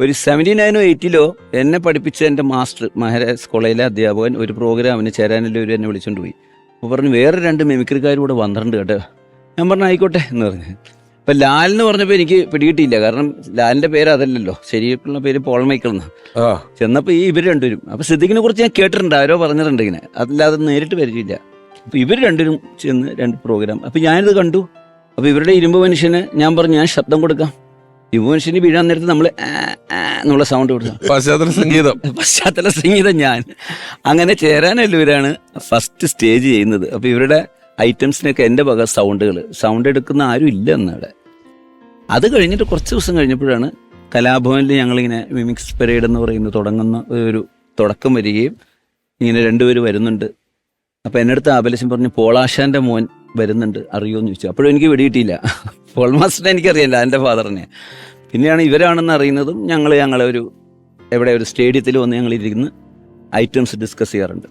ഒരു സെവന്റി നയനോ എയ്റ്റിലോ എന്നെ പഠിപ്പിച്ച എന്റെ മാസ്റ്റർ മഹാരാജ് കോളേജിലെ അധ്യാപകൻ ഒരു പ്രോഗ്രാമിന് ചേരാനില്ല ഒരു എന്നെ വിളിച്ചുകൊണ്ട് പോയി. അപ്പോൾ പറഞ്ഞു വേറെ രണ്ട് മിമിക്രിക്കാരും കൂടെ വന്നിട്ടുണ്ട് കേട്ടോ. ഞാൻ പറഞ്ഞു ആയിക്കോട്ടെ എന്ന് പറഞ്ഞു. ഇപ്പം ലാൽ എന്ന് പറഞ്ഞപ്പോൾ എനിക്ക് പിടികിട്ടിയില്ല. കാരണം ലാലിന്റെ പേര് അതല്ലല്ലോ. ശരിയായിട്ടുള്ള പേര് പോൾ മൈക്കിൾ എന്ന്. ആ. ചെന്നപ്പോൾ ഈ ഇവർ രണ്ടുപേരും. അപ്പോൾ സിദ്ദിഖിനെ കുറിച്ച് ഞാൻ കേട്ടിട്ടുണ്ട്. ആരോ പറഞ്ഞിട്ടുണ്ട് ഇങ്ങനെ. അതല്ലാതെ നേരിട്ട് പരിചയമില്ല. അപ്പോൾ ഇവർ രണ്ടുപേരും ചെന്ന് രണ്ട് പ്രോഗ്രാം അപ്പോൾ ഞാനിത് കണ്ടു. അപ്പോൾ ഇവരുടെ ഇരുമ്പ് മനുഷ്യന് ഞാൻ പറഞ്ഞു ഞാൻ ശബ്ദം കൊടുക്കാം. മനുഷ്യന് വീഴാൻ നേരത്ത് നമ്മൾ എന്നുള്ള സൗണ്ട് കൊടുക്കാം പശ്ചാത്തല സംഗീതം. പശ്ചാത്തല സംഗീതം ഞാൻ. അങ്ങനെ ചേരാനല്ലൂരാണ് ഫസ്റ്റ് സ്റ്റേജ് ചെയ്യുന്നത്. അപ്പോൾ ഇവരുടെ ഐറ്റംസിനൊക്കെ എന്റെ വക സൗണ്ടുകൾ സൗണ്ട് എടുക്കുന്ന ആരും ഇല്ല എന്നവിടെ അത് കഴിഞ്ഞിട്ട് കുറച്ച് ദിവസം കഴിഞ്ഞപ്പോഴാണ് കലാഭവനിൽ ഞങ്ങളിങ്ങനെ മിമിക്സ് പരേഡ് എന്ന് പറയുന്നത് തുടങ്ങുന്ന ഒരു തുടക്കം വരികയും ഇങ്ങനെ രണ്ടുപേർ വരുന്നുണ്ട്. അപ്പോൾ എന്റെ അടുത്ത് ആബലശം പറഞ്ഞു പോളാശാന്റെ മോൻ വരുന്നുണ്ട്. അറിയുമോ ചോദിച്ചു. അപ്പോഴും എനിക്ക് വെടിയിട്ടില്ല പോൾ മാസ്റ്ററിനെ എനിക്കറിയില്ല എന്റെ ഫാദറിനെ പിന്നെയാണ് ഇവരാണെന്ന് അറിയുന്നതും ഞങ്ങൾ ഞങ്ങളെ ഒരു എവിടെ ഒരു സ്റ്റേഡിയത്തിൽ വന്ന് ഞങ്ങൾ ഇരുന്ന് ഐറ്റംസ് ഡിസ്കസ് ചെയ്യാറുണ്ട്.